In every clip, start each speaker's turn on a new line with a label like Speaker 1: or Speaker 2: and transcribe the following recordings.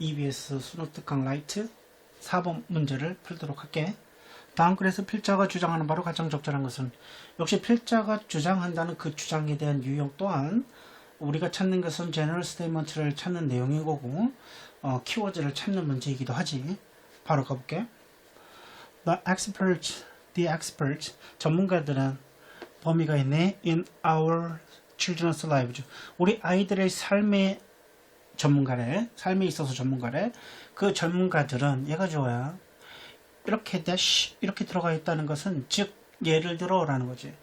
Speaker 1: EBS 수능 특강 라이트 4번 문제를 풀도록 할게. 다음 글에서 필자가 주장하는 바로 가장 적절한 것은 역시 필자가 주장한다는 그 주장에 대한 유형 또한 우리가 찾는 것은 제너럴 스테이먼트를 찾는 내용인 거고 어, 키워드를 찾는 문제이기도 하지. 바로 가볼게. The experts, the experts, 전문가들은 범위가 있네. In our children's lives. 우리 아이들의 삶의 전문가래. 삶에 있어서 전문가래. 그 전문가들은 얘가 좋아요. 이렇게 dash 이렇게 들어가 있다는 것은 즉 예를 들어 라는 거지.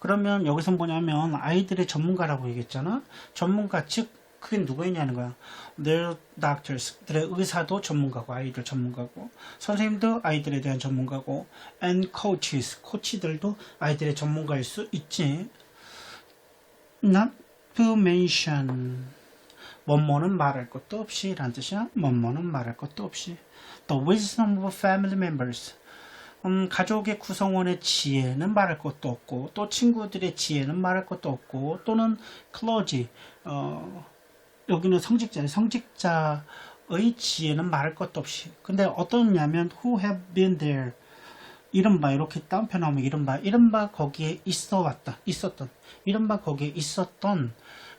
Speaker 1: 그러면 여기서 뭐냐면 아이들의 전문가라고 얘기했잖아. 전문가 즉 그게 누구였냐는 거야. Their doctors, 들의 의사도 전문가고 아이들 전문가고 선생님도 아이들에 대한 전문가고 and coaches, 코치들도 아이들의 전문가일 수 있지. Not to mention 뭐뭐는 말할 것도 없이 라는 뜻이야. 뭐뭐는 말할 것도 없이. The wisdom of family members. 음, 가족의 구성원의 지혜는 말할 것도 없고 또 친구들의 지혜는 말할 것도 없고 또는 clergy 어, 여기는 성직자 성직자의 지혜는 말할 것도 없이. 근데 어떠냐면 who have been there? 이른바 이렇게 따옴표 나오면 이른바 이른바 거기에 있어 왔다 있었던. 이른바 거기에 있었던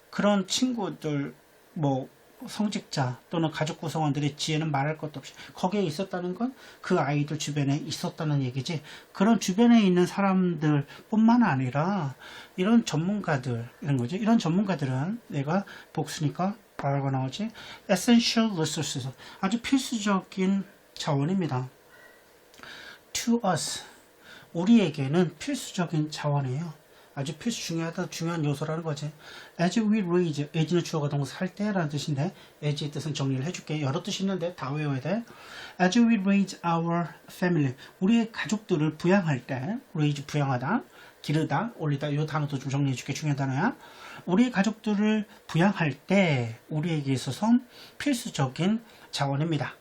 Speaker 1: 그런 친구들 뭐 성직자 또는 가족 구성원들의 지혜는 말할 것도 없이 거기에 있었다는 건 그 아이들 주변에 있었다는 얘기지. 그런 주변에 있는 사람들 뿐만 아니라 이런 전문가들 이런 거지. 이런 전문가들은 내가 복수니까 뭐라고 나오지? Essential resources. 아주 필수적인 자원입니다. To us. 우리에게는 필수적인 자원이에요 아주 필수 중요하다 중요한 요소라는 거지. As we raise, as는 주어가 동사 할 때라는 뜻인데 as의 뜻은 정리를 해줄게. 여러 뜻이 있는데 다 외워야 돼. As we raise our family, 우리의 가족들을 부양할 때, raise 부양하다, 기르다, 올리다 이 단어도 좀 정리해줄게 중요한 단어야. 우리의 가족들을 부양할 때 우리에게 있어서 필수적인 자원입니다.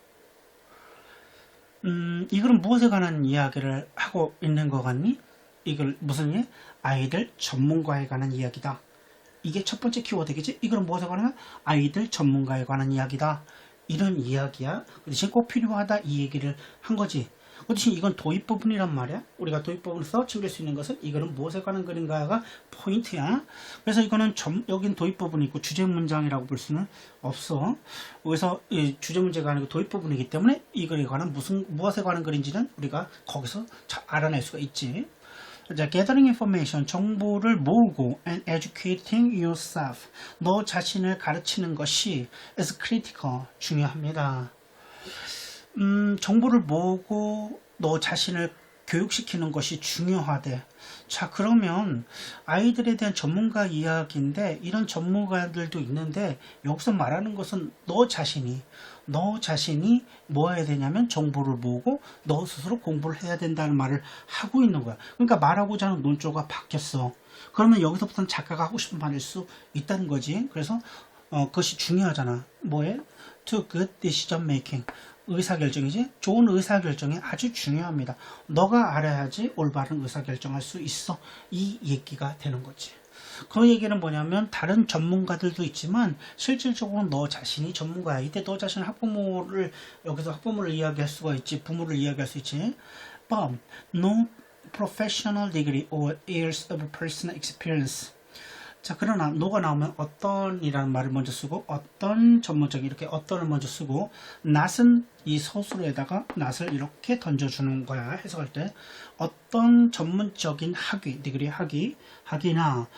Speaker 1: 음, 이거는 무엇에 관한 이야기를 하고 있는 것 같니? 이걸 무슨 일? 아이들 전문가에 관한 이야기다. 이게 첫 번째 키워드겠지? 이거는 무엇에 관한 아이들 전문가에 관한 이야기다. 이런 이야기야. 그 대신 꼭 필요하다 이 얘기를 한 거지. 그 대신 이건 도입 부분이란 말이야. 우리가 도입 부분에서 챙길 수 있는 것은 이거는 무엇에 관한 글인가가 포인트야. 그래서 이거는 점, 여긴 도입 부분이 있고 주제 문장이라고 볼 수는 없어. 그래서 이 주제 문제가 아니고 도입 부분이기 때문에 이거에 관한 무슨 무엇에 관한 글인지는 우리가 거기서 잘 알아낼 수가 있지. 자, gathering information, 정보를 모으고 and educating yourself, 너 자신을 가르치는 것이 is critical, 중요합니다. 음, 정보를 모으고 너 자신을 교육시키는 것이 중요하대. 자, 그러면 아이들에 대한 전문가 이야기인데 이런 전문가들도 있는데 여기서 말하는 것은 너 자신이 너 자신이 뭐 해야 되냐면 정보를 모으고 너 스스로 공부를 해야 된다는 말을 하고 있는 거야. 그러니까 말하고자 하는 논조가 바뀌었어. 그러면 여기서부터는 작가가 하고 싶은 말일 수 있다는 거지. 그래서 어, 그것이 중요하잖아. 뭐에? To good decision making. 의사결정이지? 좋은 의사결정이 아주 중요합니다. 너가 알아야지 올바른 의사결정할 수 있어. 이 얘기가 되는 거지. 그 얘기는 뭐냐면 다른 전문가들도 있지만 실질적으로 너 자신이 전문가야. 이때 너 자신 학부모를 여기서 학부모를 이야기할 수가 있지. 부모를 이야기할 수 있지. But no professional degree or years of personal experience 자, 그러나 노가 나오면 어떤이라는 말을 먼저 쓰고 어떤 전문적인 이렇게 어떤을 먼저 쓰고 낫은 이 서술에다가 낫을 이렇게 던져주는 거야 해석할 때 어떤 전문적인 학위, 디그리 학위, 학위나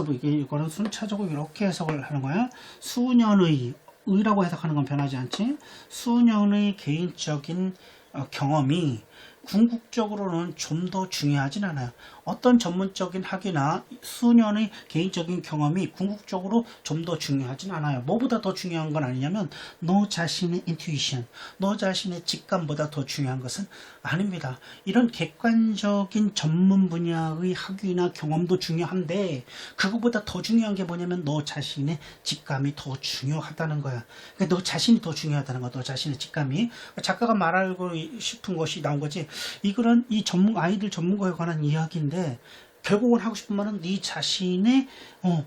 Speaker 1: of 이게 이거는 순차적으로 이렇게 해석을 하는 거야. 수년의 의라고 해석하는 건 변하지 않지. 수년의 개인적인 어, 경험이 궁극적으로는 좀 더 중요하진 않아요. 어떤 전문적인 학위나 수년의 개인적인 경험이 궁극적으로 좀 더 중요하진 않아요. 뭐보다 더 중요한 건 아니냐면 너 자신의 인투이션, 너 자신의 직감보다 더 중요한 것은 아닙니다. 이런 객관적인 전문 분야의 학위나 경험도 중요한데 그거보다 더 중요한 게 뭐냐면 너 자신의 직감이 더 중요하다는 거야. 그러니까 너 자신이 더 중요하다는 거야. 너 자신의 직감이. 작가가 말하고 싶은 것이 나온 거지. 이거는 이 전문 아이들 전문가에 관한 이야기인데 결국은 하고 싶은 말은 네 자신의 어,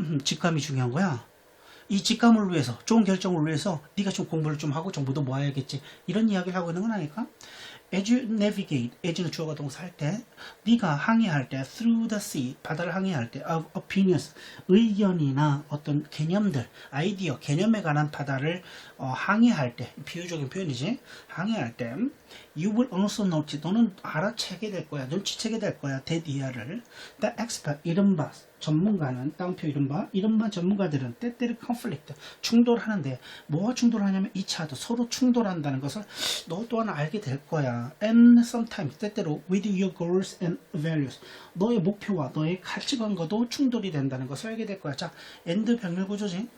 Speaker 1: 음, 직감이 중요한 거야. 이 직감을 위해서 좋은 결정을 위해서 네가 좀 공부를 좀 하고 정보도 모아야겠지 이런 이야기를 하고 있는 건 아닐까? As you navigate, as는 주어가 동사 할 때, 네가 항해할 때, through the sea, 바다를 항해할 때, of opinions, 의견이나 어떤 개념들, 아이디어, 개념에 관한 바다를 어, 항해할 때, 비유적인 표현이지, 항해할 때, you will also notice, 너는 알아채게 될 거야, 눈치채게 될 거야, 대디아를. The expert, 이른바 전문가는 따옴표 이른바 이른바 전문가들은 때때로 conflict 충돌하는데 뭐가 충돌하냐면 2차도 서로 충돌한다는 것을 너 또한 알게 될 거야. And sometimes 때때로 with your goals and values. 너의 목표와 너의 가치관과도 충돌이 된다는 것을 알게 될 거야. 자 end 병렬 구조지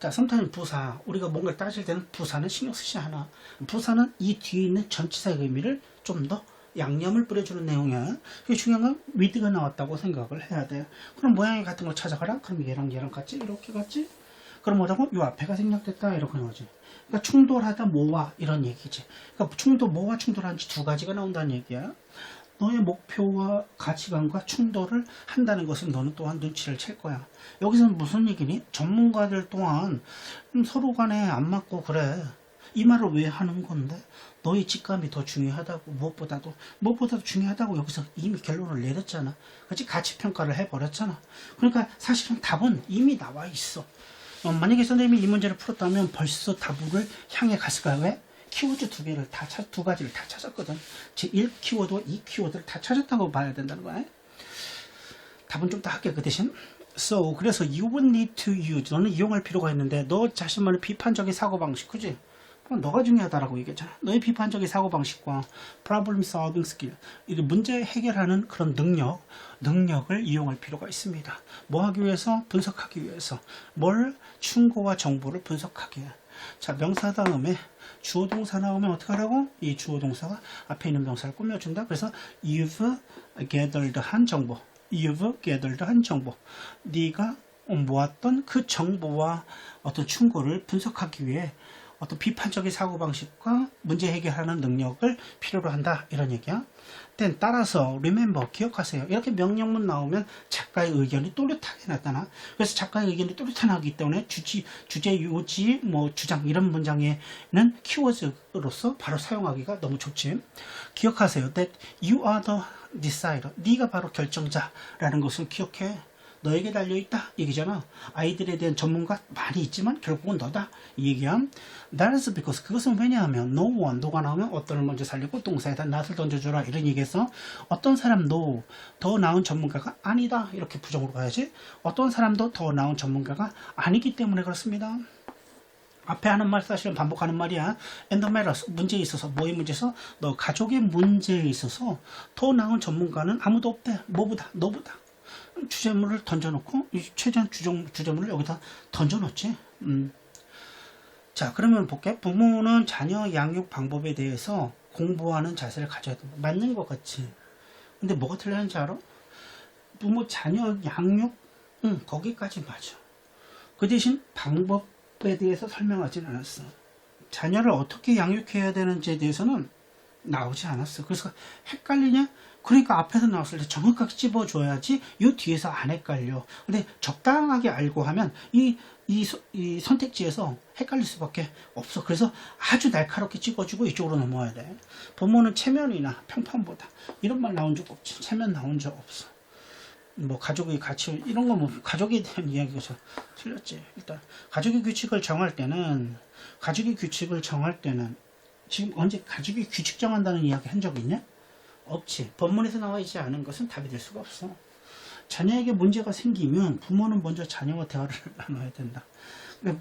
Speaker 1: 자, sometimes 부사 우리가 뭔가를 따질 때는 부사는 신경 쓰지 않아 부사는 이 뒤에 있는 전치사의 의미를 좀 더 양념을 뿌려주는 내용이야. 그게 중요한 건 with가 나왔다고 생각을 해야 돼. 그럼 모양이 같은 걸 찾아가라. 그럼 얘랑 얘랑 같지? 이렇게 같지? 그럼 뭐라고? 요 앞에가 생략됐다. 이렇게 나오지. 그러니까 충돌하다 뭐와 이런 얘기지. 그러니까 충돌 뭐와 충돌하는지 두 가지가 나온다는 얘기야. 너의 목표와 가치관과 충돌을 한다는 것은 너는 또한 눈치를 챌 거야. 여기서는 무슨 얘기니? 전문가들 또한 음, 서로 간에 안 맞고 그래. 이 말을 왜 하는 건데? 너의 직감이 더 중요하다고 무엇보다도 무엇보다도 중요하다고 여기서 이미 결론을 내렸잖아. 그렇지 가치 평가를 해버렸잖아. 그러니까 사실은 답은 이미 나와 있어. 어, 만약에 선생님이 이 문제를 풀었다면 벌써 답을 향해 갔을까요? 왜? 키워드 두 개를 다 찾, 두 가지를 다 찾았거든. 제1 키워드와 2 키워드를 다 찾았다고 봐야 된다는 거야. 답은 좀 더 할게 그 대신. So 그래서 you would need to use 너는 이용할 필요가 있는데 너 자신만의 비판적인 사고 방식 그지? 너가 중요하다라고 얘기했잖아. 너의 비판적인 사고 방식과 problem solving skill, 이 문제 해결하는 그런 능력, 능력을 이용할 필요가 있습니다. 뭐 하기 위해서? 분석하기 위해서. 뭘? 충고와 정보를 분석하기 위해. 자, 명사 다음에 주어 동사 나오면 어떻게 하라고? 이 주어 동사가 앞에 있는 명사를 꾸며준다. 그래서 you've gathered 한 정보. you've gathered 한 정보. 네가 모았던 그 정보와 어떤 충고를 분석하기 위해 어떤 비판적인 사고방식과 문제 해결하는 능력을 필요로 한다. 이런 얘기야. then 따라서 remember 기억하세요. 이렇게 명령문 나오면 작가의 의견이 또렷하게 나타나. 그래서 작가의 의견이 또렷하게 나기 때문에 주지, 주제, 요지, 뭐 주장 이런 문장에는 키워드로서 바로 사용하기가 너무 좋지. 기억하세요. that you are the decider. 네가 바로 결정자라는 것을 기억해. 너에게 달려있다 얘기잖아 아이들에 대한 전문가 많이 있지만 결국은 너다 이 얘기야 That is because 그것은 왜냐하면 no one 너가 나오면 어떤을 먼저 살리고 동사에다 낫을 던져주라 이런 얘기해서 어떤 사람 no 더 나은 전문가가 아니다 이렇게 부정으로 가야지 어떤 사람도 더 나은 전문가가 아니기 때문에 그렇습니다 앞에 하는 말 사실은 반복하는 말이야. And the matters 문제에 있어서 뭐의 문제에서 너 가족의 문제에 있어서 더 나은 전문가는 아무도 없대. 뭐보다 너보다. 주제물을 던져놓고 이 최대한 주정, 주제물을 여기다 던져놓지. 음. 자 그러면 볼게. 부모는 자녀 양육 방법에 대해서 공부하는 자세를 가져야 된다. 맞는 것 같지. 근데 뭐가 틀렸는지 알아? 부모 자녀 양육 응 거기까지 맞아. 그 대신 방법에 대해서 설명하진 않았어. 자녀를 어떻게 양육해야 되는지에 대해서는 나오지 않았어. 그래서 헷갈리냐? 그러니까 앞에서 나왔을 때 정확하게 찝어줘야지 이 뒤에서 안 헷갈려. 근데 적당하게 알고 하면 이, 이, 서- 이 선택지에서 헷갈릴 수밖에 없어. 그래서 아주 날카롭게 찍어주고 이쪽으로 넘어와야 돼. 부모는 체면이나 평판보다 이런 말 나온 적 없지. 체면 나온 적 없어. 뭐 가족의 가치 이런 거 뭐 가족에 대한 이야기가 좀 틀렸지. 일단 가족의 규칙을 정할 때는 가족의 규칙을 정할 때는 지금 언제 가족이 규칙 정한다는 이야기 한 적 있냐? 없지. 법문에서 나와 있지 않은 것은 답이 될 수가 없어. 자녀에게 문제가 생기면 부모는 먼저 자녀와 대화를 나눠야 된다.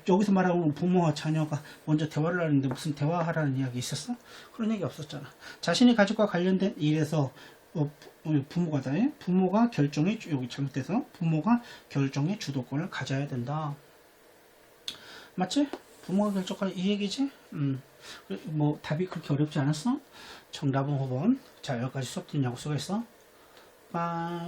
Speaker 1: 여기서 말하고 부모와 자녀가 먼저 대화를 하는데 무슨 대화하라는 이야기 있었어? 그런 얘기 없었잖아. 자신의 가족과 관련된 일에서 어, 부- 부모가 다 부모가 결정의 주- 여기 잘못돼서 부모가 결정의 주도권을 가져야 된다. 맞지? 부모가 결정할 이 얘기지? 음. 뭐 답이 그렇게 어렵지 않았어? 정답은 5번. 자 여기까지 수업 듣냐고 수고했어. 빠이.